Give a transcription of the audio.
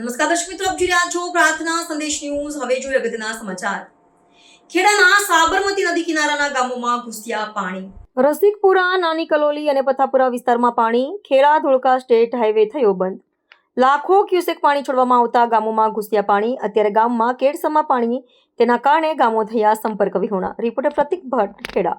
નમસ્કાર દર્શક મિત્રો, આપ જોઈ રહ્યા છો પ્રાર્થના સંદેશ ન્યૂઝ. હવે જોઈએ અગત્યના સમાચાર. ખેડાના સાબરમતી નદી કિનારાના ગામોમાં ઘૂસ્યા પાણી. રસિકપુરા, નાની કલોલી અને પથાપુરા વિસ્તારમાં પાણી ખેડા ધોળકા સ્ટેટ હાઈવે થયો બંધ. લાખો ક્યુસેક પાણી છોડવામાં આવતા ગામોમાં ઘૂસ્યા પાણી. અત્યારે ગામમાં કેડસમાં પાણી. તેના કારણે ગામો થયા સંપર્ક વિહોણા. રિપોર્ટર પ્રતિક ભટ્ટ, ખેડા.